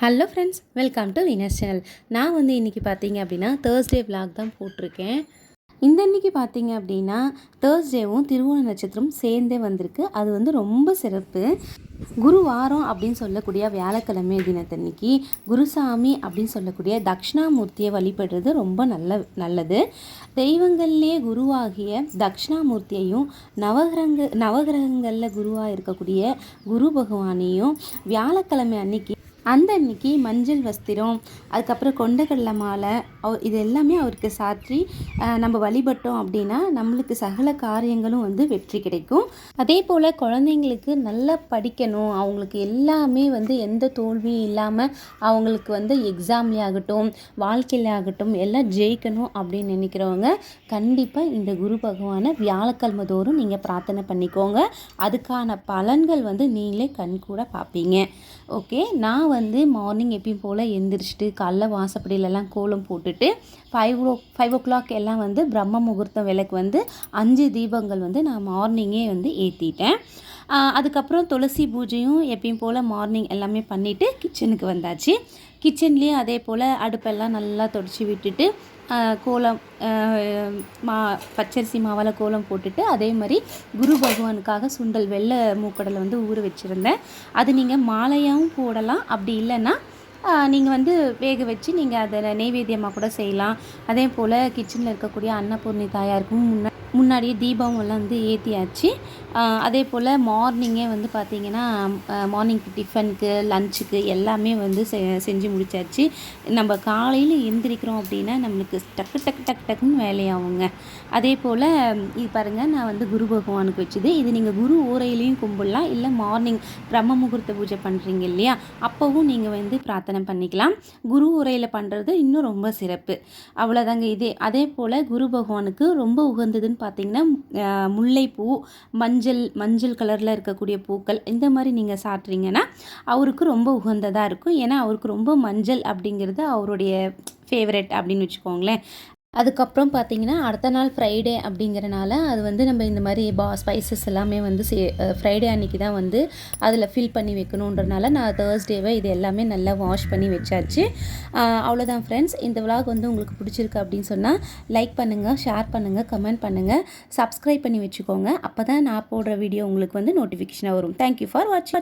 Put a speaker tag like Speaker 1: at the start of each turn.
Speaker 1: Hello friends welcome to Venus channel நான் வந்து இன்றைக்கி பார்த்தீங்க அப்படின்னா தேர்ஸ்டே விலாக் தான் போட்டிருக்கேன். இந்த அன்றைக்கி பார்த்தீங்க அப்படின்னா தேர்ஸ்டேவும் திருவோண நட்சத்திரம் சேர்ந்தே வந்திருக்கு. அது வந்து ரொம்ப சிறப்பு. குரு வாரம் அப்படின்னு சொல்லக்கூடிய வியாழக்கிழமை தினத்தன்னைக்கு குருசாமி அப்படின்னு சொல்லக்கூடிய தக்ஷணாமூர்த்தியை வழிபடுறது ரொம்ப நல்ல நல்லது. தெய்வங்கள்லேயே குருவாகிய தக்ஷணாமூர்த்தியையும் நவகிரக நவகிரகங்களில் குருவாக இருக்கக்கூடிய குரு பகவானையும் வியாழக்கிழமை அன்னைக்கு அந்த அன்னைக்கு மஞ்சள் வஸ்திரம் அதுக்கப்புறம் கொண்டக்கடலை மாலை அவ- இது எல்லாமே அவருக்கு சாற்றி நம்ம வழிபட்டோம் அப்படின்னா நம்மளுக்கு சகல காரியங்களும் வந்து வெற்றி கிடைக்கும். அதே போல் குழந்தைங்களுக்கு நல்லா படிக்கணும். அவங்களுக்கு எல்லாமே வந்து எந்த தோல்வியும் இல்லாமல் அவங்களுக்கு வந்து எக்ஸாம்லேயே ஆகட்டும் வாழ்க்கையில ஆகட்டும் எல்லாம் ஜெயிக்கணும் அப்படின்னு நினைக்கிறவங்க கண்டிப்பாக இந்த குரு பகவானை வியாழக்கிழமை தோறும் நீங்கள் பிரார்த்தனை பண்ணிக்கோங்க. அதுக்கான பலன்கள் வந்து நீங்களே கண் கூட பார்ப்பீங்க. ஓகே நான் வந்து வந்து மார்னிங் எப்பயும் போல் எந்திரிச்சிட்டு காலைல வாசப்படியிலலாம் கோலம் போட்டுட்டு five o five o'clock எல்லாம் வந்து பிரம்ம முகூர்த்தம் விளக்கு வந்து அஞ்சு தீபங்கள் வந்து நான் மார்னிங்கே வந்து ஏற்றிட்டேன் அதுக்கப்புறம் துளசி பூஜையும் எப்பயும் போல் மார்னிங் எல்லாமே பண்ணிவிட்டு கிச்சனுக்கு வந்தாச்சு. கிச்சன்லேயும் அதே போல் அடுப்பெல்லாம் நல்லா தொடச்சி விட்டுட்டு கோலம் மா பச்சரிசி மாவால் கோலம் போட்டுட்டு அதே மாதிரி குரு பகவானுக்காக சுண்டல் வெள்ளை மூக்கடலை வந்து ஊற வச்சுருந்தேன். அது நீங்கள் மாலையாகவும் போடலாம். அப்படி இல்லைன்னா நீங்கள் வந்து வேக வச்சு நீங்கள் அதை நெய்வேத்தியமாக கூட செய்யலாம். அதே போல் கிச்சனில் இருக்கக்கூடிய அன்னபூர்ணி தாயாருக்கும் முன்னா முன்னாடியே தீபம் எல்லாம் வந்து ஏற்றியாச்சு அதே போல் மார்னிங்கே வந்து பார்த்திங்கன்னா மார்னிங் டிஃபனுக்கு லஞ்சுக்கு எல்லாமே வந்து செ செஞ்சு முடிச்சாச்சு. நம்ம காலையில் எந்திரிக்கிறோம் அப்படின்னா நம்மளுக்கு டக்கு டக்கு டக்கு டக்குன்னு வேலையாகுங்க. அதே போல் இது பாருங்கள் நான் வந்து குரு பகவானுக்கு வச்சது. இது நீங்கள் குரு ஊரையிலையும் கும்பிடலாம் இல்லை மார்னிங் பிரம்ம முகூர்த்த பூஜை பண்ணுறீங்க இல்லையா அப்போவும் நீங்கள் வந்து பிரார்த்தனை பண்ணிக்கலாம். குரு உரையில் பண்ணுறது இன்னும் ரொம்ப சிறப்பு. அவ்வளோதாங்க இதே. அதே போல் குரு பகவானுக்கு ரொம்ப உகந்ததுன்னு பார்த்தீங்கன்னா முல்லைப்பூ மஞ்சள் மஞ்சள் கலரில் இருக்கக்கூடிய பூக்கள் இந்த மாதிரி நீங்கள் சாப்பிட்றீங்கன்னா அவருக்கு ரொம்ப உகந்ததாக இருக்கும். ஏன்னா அவருக்கு ரொம்ப மஞ்சள் அப்படிங்கிறது அவருடைய ஃபேவரட் அப்படின்னு வச்சுக்கோங்களேன். அதுக்கப்புறம் பார்த்தீங்கன்னா அடுத்த நாள் ஃப்ரைடே அப்படிங்கிறனால அது வந்து நம்ம இந்த மாதிரி பா ஸ்பைசஸ் எல்லாமே வந்து சே ஃப்ரைடே அன்னைக்கு தான் வந்து அதில் ஃபில் பண்ணி வைக்கணுன்றனால நான் தேர்ஸ்டேவை இது எல்லாமே நல்லா வாஷ் பண்ணி வச்சாச்சு. அவ்வளோதான் ஃப்ரெண்ட்ஸ் இந்த விலாக் வந்து உங்களுக்கு பிடிச்சிருக்கு அப்படின்னு சொன்னால் லைக் பண்ணுங்கள் ஷேர் பண்ணுங்கள் கமெண்ட் பண்ணுங்கள் சப்ஸ்கிரைப் பண்ணி வச்சுக்கோங்க. அப்போ தான் நான் போடுற வீடியோ உங்களுக்கு வந்து நோட்டிஃபிகேஷனாக வரும். தேங்க்யூ ஃபார் வாட்சிங்